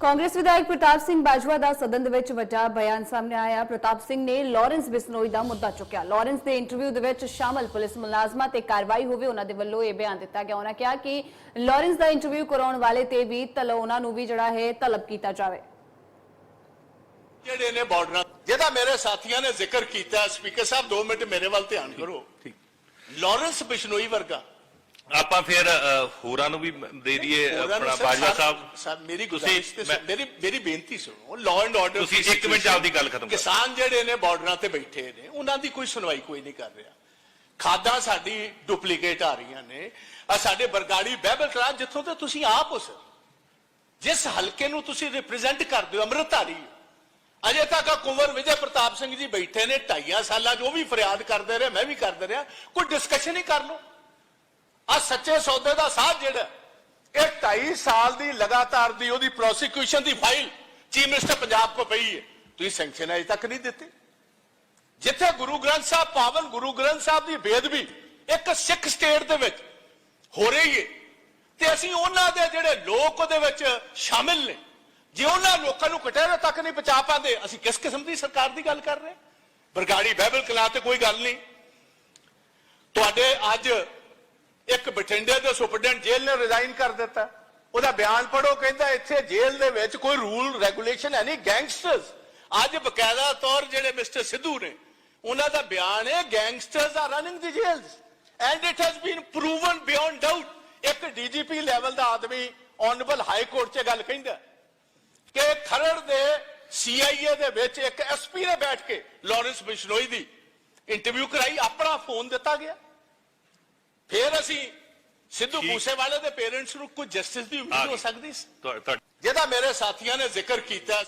ਕਾਂਗਰਸ ਵਿਧਾਇਕ ਪ੍ਰਤਾਪ ਸਿੰਘ ਬਾਜਵਾ ਦਾ ਸਦਨ ਦੇ ਵਿੱਚ ਵੱਡਾ ਬਿਆਨ ਸਾਹਮਣੇ ਆਇਆ। ਪ੍ਰਤਾਪ ਸਿੰਘ ਨੇ ਲਾਰੈਂਸ ਬਿਸਨੋਈ ਦਾ ਮੁੱਦਾ ਚੁੱਕਿਆ। ਲਾਰੈਂਸ ਦੇ ਇੰਟਰਵਿਊ ਦੇ ਵਿੱਚ ਸ਼ਾਮਲ ਪੁਲਿਸ ਮੁਲਾਜ਼ਮਾਂ ਤੇ ਕਾਰਵਾਈ ਹੋਵੇ ਉਹਨਾਂ ਦੇ ਵੱਲੋਂ ਇਹ ਬਿਆਨ ਦਿੱਤਾ ਗਿਆ। ਉਹਨਾਂ ਕਿਹਾ ਕਿ ਲਾਰੈਂਸ ਦਾ ਇੰਟਰਵਿਊ ਕਰਾਉਣ ਵਾਲੇ ਤੇ ਵੀ ਤਲ ਉਹਨਾਂ ਨੂੰ ਵੀ ਜਿਹੜਾ ਹੈ ਤਲਬ ਕੀਤਾ ਜਾਵੇ। ਜਿਹੜੇ ਨੇ ਬਾਰਡਰਾਂ ਜਿਹਦਾ ਮੇਰੇ ਸਾਥੀਆਂ ਨੇ ਜ਼ਿਕਰ ਕੀਤਾ ਸਪੀਕਰ ਸਾਹਿਬ 2 ਮਿੰਟ ਮੇਰੇ ਵੱਲ ਧਿਆਨ ਕਰੋ ਠੀਕ। ਲਾਰੈਂਸ ਬਿਸ਼ਨੋਈ ਵਰਗਾ ਆਪਾਂ ਫਿਰ ਹੋਰਾਂ ਨੂੰ ਵੀ ਦੇ ਦਈਏ ਆਪਣਾ ਬਾਜਵਾ ਸਾਹਿਬ। ਮੇਰੀ ਗੁਜ਼ਾਰਿਸ਼ ਤੇ ਮੇਰੀ ਮੇਰੀ ਬੇਨਤੀ ਸੁਣੋ ਲਾਅ ਐਂਡ ਆਰਡਰ ਤੁਸੀਂ ਇੱਕ ਮਿੰਟ 'ਚ ਆਪਦੀ ਗੱਲ ਖਤਮ ਕਰੋ। ਕਿਸਾਨ ਜਿਹੜੇ ਨੇ ਬਾਰਡਰਾਂ ਤੇ ਬੈਠੇ ਨੇ ਉਹਨਾਂ ਦੀ ਕੋਈ ਸੁਣਵਾਈ ਕੋਈ ਨਹੀਂ ਕਰ ਰਿਹਾ। ਖਾਦਾਂ ਸਾਡੀ ਡੁਪਲੀਕੇਟ ਆ ਰਹੀਆਂ ਨੇ। ਆ ਸਾਡੇ ਬਰਗਾੜੀ ਬਹਿਬਲ ਕਲਾਂ ਜਿੱਥੋਂ ਤੇ ਤੁਸੀਂ ਆਪ ਹੋ ਸਰ। ਜਿਸ ਹਲਕੇ ਨੂੰ ਤੁਸੀਂ ਰਿਪਰੈਜ਼ੈਂਟ ਕਰਦੇ ਹੋ ਅੰਮ੍ਰਿਤਧਾਰੀ ਹੋ। ਅਜੇ ਤੱਕ ਕੁੰਵਰ ਵਿਜੇ ਪ੍ਰਤਾਪ ਸਿੰਘ ਜੀ ਬੈਠੇ ਨੇ ਢਾਈਆਂ ਸਾਲਾਂ 'ਚ ਉਹ ਵੀ ਫਰਿਆਦ ਕਰਦੇ ਰਹੇ ਮੈਂ ਵੀ ਕਰਦੇ ਰਿਹਾ। ਕੋਈ ਡਿਸਕਸ਼ਨ ਹੀ ਕਰ ਲਓ। ਸੱਚੇ ਸੌਦੇ ਦਾ ਸਾਥ ਜਿਹੜਾ ਇਹ 2.5 ਸਾਲ ਦੀ ਲਗਾਤਾਰ ਦੀ ਉਹਦੀ ਪ੍ਰੋਸੀਕਿਊਸ਼ਨ ਦੀ ਫਾਈਲ ਚੀਫ ਮਿਨਿਸਟਰ ਪੰਜਾਬ ਕੋ ਪਈ ਹੈ। ਤੁਸੀਂ ਸੈਂਕਸ਼ਨ ਅਜੇ ਤੱਕ ਨਹੀਂ ਦਿੱਤੇ। ਜਿੱਥੇ ਗੁਰੂ ਗ੍ਰੰਥ ਸਾਹਿਬ ਪਾਵਨ ਗੁਰੂ ਗ੍ਰੰਥ ਸਾਹਿਬ ਦੀ ਬੇਦਬੀ ਇੱਕ ਸਿੱਖ ਸਟੇਟ ਦੇ ਵਿੱਚ ਹੋ ਰਹੀ ਹੈ ਤੇ ਅਸੀਂ ਉਹਨਾਂ ਦੇ ਜਿਹੜੇ ਲੋਕ ਉਹਦੇ ਵਿੱਚ ਸ਼ਾਮਿਲ ਨੇ, ਜੇ ਉਹਨਾਂ ਲੋਕਾਂ ਨੂੰ ਕਟਹਿਰੇ ਤੱਕ ਨਹੀਂ ਪਹੁੰਚਾ ਪਾਉਂਦੇ, ਅਸੀਂ ਕਿਸ ਕਿਸਮ ਦੀ ਸਰਕਾਰ ਦੀ ਗੱਲ ਕਰ ਰਹੇ ਬਰਗਾੜੀ ਬਾਈਬਲ ਕਲਾ ਤੇ ਕੋਈ ਗੱਲ ਨਹੀਂ। ਤੁਹਾਡੇ ਅੱਜ ਇੱਕ ਬਠਿੰਡੇ ਦੇ ਸੁਪਰਡੈਂਟ ਜੇਲ੍ਹ ਨੇ ਰਿਜ਼ਾਈਨ ਕਰ ਦਿੱਤਾ। ਉਹਦਾ ਬਿਆਨ ਪੜੋ ਕਹਿੰਦਾ ਇੱਥੇ ਜੇਲ੍ਹ ਦੇ ਵਿੱਚ ਕੋਈ ਰੂਲ ਰੈਗੂਲੇਸ਼ਨ ਹੈ ਨਹੀਂ ਗੈਂਗਸਟਰਸ ਅੱਜ ਬਕਾਇਦਾ ਤੌਰ ਜਿਹੜੇ ਮਿਸਟਰ ਸਿੱਧੂ ਨੇ, ਉਹਨਾਂ ਦਾ ਬਿਆਨ ਹੈ gangsters are running the jails and it has been proven beyond doubt ਇੱਕ ਡੀਜੀਪੀ ਲੈਵਲ ਦਾ ਆਦਮੀ ਆਨਰੇਬਲ ਹਾਈ ਕੋਰਟ 'ਚ ਗੱਲ ਕਹਿੰਦਾ ਕਿ ਖਰੜ ਦੇ ਸੀਆਈਏ ਦੇ ਵਿੱਚ ਇੱਕ ਐਸਪੀ ਨੇ ਬੈਠ ਕੇ ਲਾਰੈਂਸ ਬਿਸ਼ਨੋਈ ਦੀ ਇੰਟਰਵਿਊ ਕਰਾਈ, ਆਪਣਾ ਫੋਨ ਦਿੱਤਾ ਗਿਆ। ਫਿਰ ਅਸੀਂ ਸਿੱਧੂ। ਮੂਸੇਵਾਲੇ ਦੇ ਪੇਰੈਂਟਸ ਨੂੰ ਕੋਈ ਜਸਟਿਸ ਦੀ ਉਮੀਦ ਹੋ ਸਕਦੀ। ਸੀ ਜਿਹਦਾ ਮੇਰੇ ਸਾਥੀਆਂ ਨੇ ਜ਼ਿਕਰ ਕੀਤਾ।